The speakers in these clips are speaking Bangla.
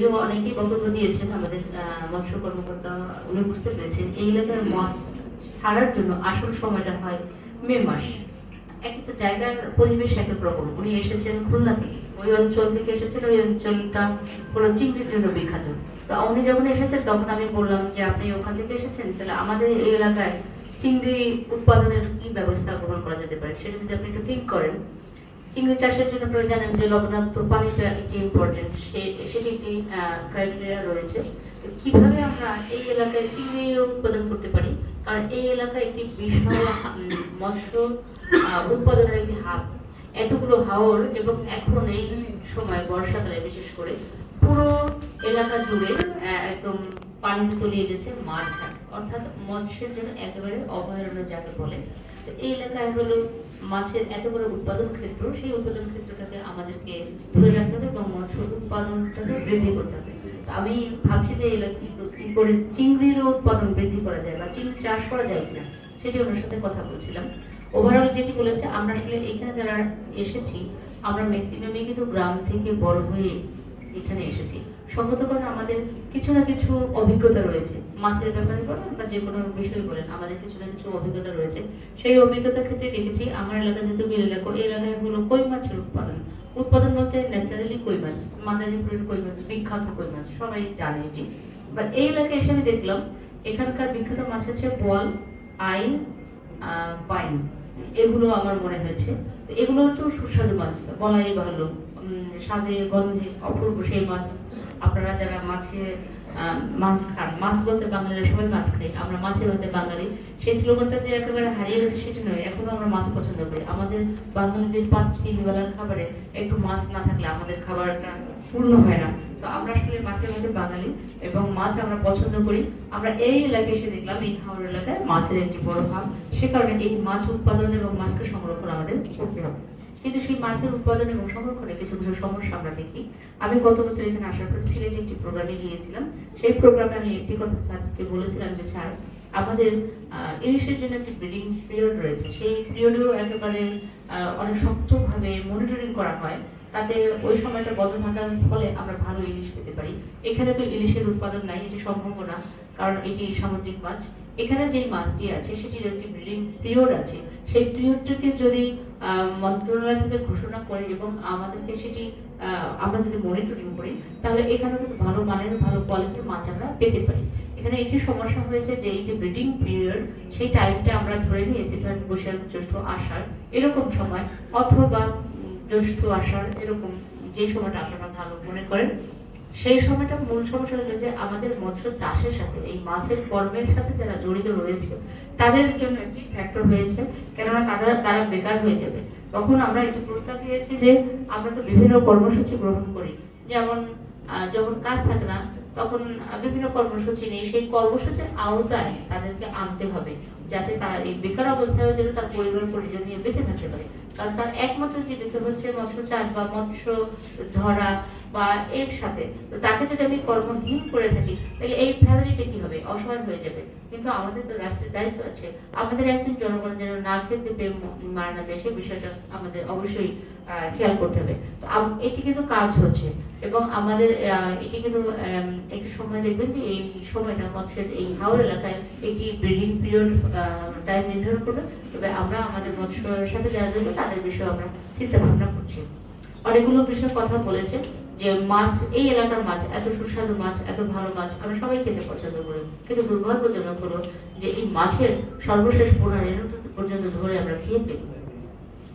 যে বক্তব্য দিয়েছেন, আমাদের মৎস্য কর্মকর্তা উনি বুঝতে পেরেছেন, এই এলাকার মাছ ছাড়ার জন্য আসল সময়টা হয় মে মাস। একটা জায়গার পরিবেশ রকম। উনি এসেছেন খুলনা থেকে। ওই অঞ্চল থেকে এসেছেন, ওই অঞ্চলটা চিংড়ির জন্য বিখ্যাত। তো উনি যখন এসেছেন, তখন আমি বললাম যে, আপনি ওখান থেকে এসেছেন? তাহলে আমাদের এই এলাকায় চিংড়ি উৎপাদনের কি ব্যবস্থা গ্রহণ করা যেতে পারে? সেটা যদি আপনি একটু ঠিক করেন। চিংড়ি চাষের জন্য জানেন যে লবণাক্ত পানিটা একটি ইম্পর্টেন্ট সেটি একটি ক্রাইটেরিয়া রয়েছে। কীভাবে আমরা এই এলাকায় চিংড়ি উৎপাদন করতে পারি? কারণ এই এলাকায় একটি বিশাল মৎস্য উৎপাদনের একটি হাব। এতগুলো হাওর এবং এখন এই সময় বর্ষাকালে বিশেষ করে পুরো এলাকা জুড়ে একদম পানিতে তলিয়ে গেছে মাঠ অর্থাৎ মৎস্যের জন্য একেবারে অভয়ারণ্য যাকে বলে। এই এলাকায় হলো মাছের এত বড় উৎপাদন ক্ষেত্র, সেই উৎপাদন ক্ষেত্রটাকে আমাদেরকে ধরে রাখতে হবে এবং মৎস্য উৎপাদনটাকে বৃদ্ধি করতে হবে। আমি ভাবছি যে কি করে চিংড়িরও উৎপাদন বৃদ্ধি করা যায় বা চিংড়ি চাষ করা যায় কিনা, সেটি ওনার সাথে কথা বলছিলাম। ওভারঅল যেটি বলেছে, আমরা আসলে এখানে যারা এসেছি, আমরা ম্যাক্সিমামই কিন্তু গ্রাম থেকে বড় হয়ে এখানে এসেছি। সঙ্গত কারণ আমাদের কিছু না কিছু অভিজ্ঞতা রয়েছে। মাছের ব্যাপারে বলেন বা যে কোনো বিষয় বলেন আমাদের কিছু না কিছু অভিজ্ঞতা রয়েছে। সেই অভিজ্ঞতার ক্ষেত্রে দেখেছি আমার এলাকা যেহেতু বিল এলাকা এই এলাকায় হলো কই মাছের উৎপাদন। উৎপাদন বলতে ন্যাচারালি কই মাছ মাদারীপুরের কই মাছ বিখ্যাত কই মাছ সবাই জানে এটি। বাট এই এলাকায় এসে আমি দেখলাম এখানকার বিখ্যাত মাছ হচ্ছে বল আইন আহ, বাইন এগুলো আমার মনে হয়েছে। এগুলো তো সুস্বাদু মাছ বলাই ভালো। স্বাদে গন্ধে অপূর্ব সেই মাছ। আপনারা যারা মাছে মাছ খান, মাছ বলতে বাঙালিরা সবাই মাছ খাই আমরা মাছে বলতে বাঙালি। সেই স্লোগানটা যে একেবারে হারিয়ে গেছে সেটা নয়, এখনও আমরা মাছ পছন্দ করি। আমাদের বাঙালিদের পাঁচ তিন বেলার খাবারে একটু মাছ না থাকলে আমাদের খাবারটা পূর্ণ হয় না। তো আমরা আসলে মাছের মধ্যে বাঙালি এবং মাছ আমরা পছন্দ করি। আমরা এই এলাকায় এসে দেখলাম, এই হাওড় এলাকায় মাছের একটি বড় ভাগ সে কারণে এই মাছ উৎপাদন এবং মাছকে সংরক্ষণ আমাদের করতে হবে। কিন্তু সেই মাছের উৎপাদন এবং সংরক্ষণে কিছু কিছু সমস্যা আমরা দেখি। আমি গত বছর এখানে আসার পর সিলেটে একটি প্রোগ্রামে গিয়েছিলাম। সেই প্রোগ্রামে আমি একটি কথা স্যারকে বলেছিলাম যে, স্যার, আমাদের ইলিশের জন্য একটি ব্রিডিং পিরিয়ড রয়েছে। সেই পিরিয়ডেও একেবারে অনেক শক্তভাবে মনিটরিং করা হয়। তাতে ওই সময়টা বন্ধ থাকার ফলে আমরা ভালো ইলিশ পেতে পারি। এখানে তো ইলিশের উৎপাদন নাই, এটি সম্ভব না, কারণ এটি সামুদ্রিক মাছ। এখানে যে মাছটি আছে, সেটির একটি ব্রিডিং পিরিয়ড আছে। সেই পিরিয়ডটিকে যদি মন্ত্রণালয় থেকে ঘোষণা করে এবং আমাদেরকে সেটি আমরা যদি মনিটরিং করি, তাহলে এখানে কিন্তু ভালো মানের, ভালো কোয়ালিটির মাছ আমরা পেতে পারি। এখানে একটি সমস্যা হয়েছে যে এই যে ব্রিডিং পিরিয়ড সেই টাইমটা আমরা ধরে নিয়েছি, ধরেন বৈশাখ, জ্যৈষ্ঠ, আষাঢ়, এরকম সময়, অথবা জ্যৈষ্ঠ, আষাঢ়, এরকম যে সময়টা আপনারা ভালো মনে করেন। সেই সময়টা মূল সমস্যা হলো যে আমাদের মৎস্য চাষের সাথে, এই মাছের কর্মের সাথে যারা জড়িত রয়েছে, তাদের জন্য একটি ফ্যাক্টর হয়েছে। কেননা তারা তারা বেকার হয়ে যাবে। তখন আমরা একটি প্রস্তাব দিয়েছি যে আমরা তো বিভিন্ন কর্মসূচি গ্রহণ করি। যেমন যখন কাজ থাকে না তখন বিভিন্ন কর্মসূচি নিয়ে সেই কর্মসূচির আওতায় তাদেরকে আনতে হবে, যাতে তারা এই বেকার অবস্থায় যেন তার পরিবার পরিজন নিয়ে বেঁচে থাকতে পারে। কারণ তার একমাত্র জীবিকা হচ্ছে মৎস্য চাষ বা মৎস্য ধরা বা এর সাথে। তো তাকে যদি আমি কর্মহীন করে থাকি, তাহলে এই ফ্যামিলিটা কি হবে? অসহায় হয়ে যাবে। কিন্তু আমাদের তো রাষ্ট্রের দায়িত্ব আছে। আমাদের একজন জনগণ যেন না খেতে পেয়ে মারা না যায়, সেই বিষয়টা আমাদের অবশ্যই খেয়াল করতে হবে। তো এটি কিন্তু কাজ হচ্ছে। এবং আমাদের এটি কিন্তু একটি সময় দেখবেন যে এই সময়টা মৎস্যের এই হাওর এলাকায় একটি ব্রিডিং পিরিয়ড টাইম নির্ধারণ করবে। তবে আমরা আমাদের মৎস্যের সাথে যারা জড়িত, তাদের বিষয়ে আমরা চিন্তা ভাবনা করছি। অনেকগুলো বিষয়ে কথা বলেছে যে মাছ, এই এলাকার মাছ, এত সুস্বাদু মাছ, এত ভালো মাছ, আমরা সবাই খেতে পছন্দ করি। কিন্তু দুর্ভাগ্যজনক হলো যে এই মাছের সর্বশেষ পুনরায় পর্যন্ত ধরে আমরা খেয়ে ফেলি।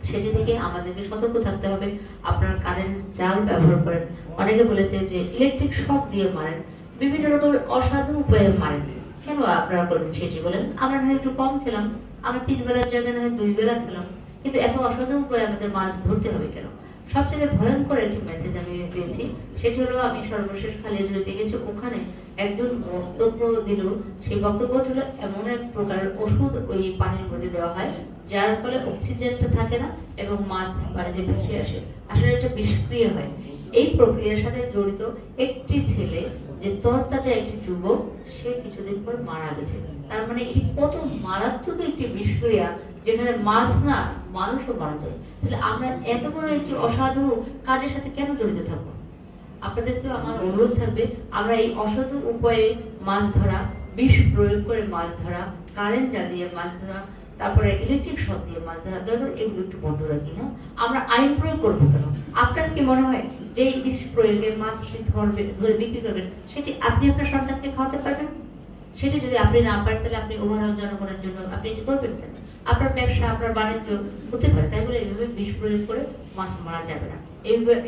সেটি থেকে আমাদেরকে সতর্ক থাকতে হবে, আপনার কারেন্ট জাল ব্যবহার করেন। অনেকে বলেছে যে ইলেকট্রিক শক দিয়ে মারেন, বিভিন্ন রকমের অসাধু উপায়ে মারেন। কেন আপনারা করবেন সেটি বলেন? আমরা না একটু কম খেলাম, আমরা তিন বেলার জায়গায় না দুই বেলা খেলাম, কিন্তু এত অসাধু উপায়ে আমাদের মাছ ধরতে হবে কেন? সবচেয়ে ভয়ঙ্কর একটি মেসেজ আমি পেয়েছি, সেটি হলো আমি সর্বশেষ খালিয়াজুড়ে দেখেছি, ওখানে একজন বক্তব্য দিল। সেই বক্তব্য হলো, এমন এক প্রকার ওষুধ ওই পানির মধ্যে দেওয়া হয় যার ফলে অক্সিজেনটা থাকে না এবং মাছ বাড়িতে ভেসে আসে। আসলে এটা বিষক্রিয়া হয়। এই প্রক্রিয়ার সাথে জড়িত একটি ছেলে যে তরতাজা একটি যুবক, সে কিছুদিন পর মারা গেছে। তার মানে এটি কত মারাত্মক একটি বিষক্রিয়া যেখানে মাছ না, মানুষও মারা যায়। তাহলে আমরা এত বড় একটি অসাধু কাজের সাথে কেন জড়িত থাকব? আপনাদেরকেও আমার অনুরোধ থাকবে, আমরা এই অসাধু উপায়ে মাছ ধরা, বিষ প্রয়োগ করে মাছ ধরা, কারেন্ট জ্বালিয়ে মাছ ধরা তারপরে ইলেকট্রিক শক দিয়ে মাছ ধরা ধরুন এগুলো একটু বন্ধ রাখি হ্যাঁ? আমরা আইন প্রয়োগ করব কেন? আপনার কি মনে হয় যে বিষ প্রয়োগে মাছ ধরবে, ধরে বিক্রি করবেন, সেটি আপনি আপনার সন্তানকে খাওয়াতে পারবেন? সেটা যদি আপনি না পারেন, তাহলে আপনি ওভারঅল জনগণের জন্য আপনি এটি করবেন কেন? আপনার ব্যবসা, আপনার বাণিজ্য হতে পারে, তাই বলে এইভাবে বিষ প্রয়োগ করে মাছ মারা যাবে না।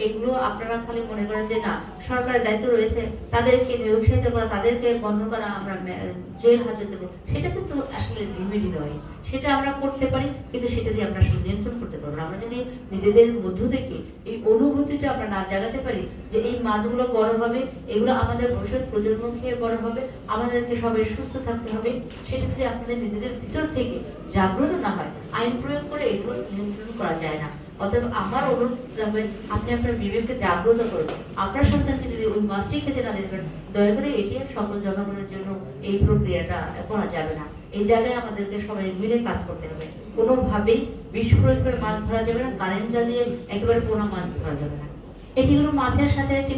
এগুলো আপনারা খালি মনে করেন যে না, সরকারের দায়িত্ব রয়েছে, তাদেরকে নিরুৎসাহিত করা, তাদেরকে বন্ধ করা আমরা জেল হাজত দেবো। সেটা কিন্তু আসলে লিমিটই নয়। সেটা আমরা করতে পারি, কিন্তু সেটা দিয়ে আমরা আসলে নিয়ন্ত্রণ করতে নিজেদের মধ্য থেকে এই অনুভূতিটা আমরা না জাগাতে পারি যে এই মাছগুলো বড় হবে, এগুলো আমাদের ভবিষ্যৎ প্রজন্ম খেয়ে বড় হবে, আমাদেরকে সবাই সুস্থ থাকতে হবে, সেটা যদি আপনাদের নিজেদের ভিতর থেকে জাগ্রত না হয়, আইন প্রয়োগ করে এগুলো নিয়ন্ত্রণ করা যায় না। অতএব আমার অনুরোধ হবে আপনি আপনার বিবেককে জাগ্রত করুন। আপনার সন্তানকে যদি ওই মাছটি খেতে না দেবেন, দয়া করে এটি সকল জনগণের জন্য এই প্রক্রিয়াটা করা যাবে না। এই জায়গায় আমাদেরকে সবাই মিলে কাজ করতে হবে। কোনোভাবেই বিস্ফোরণ করে মাছ ধরা যাবে না, কারেন্ট জ্বালিয়ে একেবারে পোনা মাছ ধরা যাবে না। এটি হলো মাছের সাথে একটি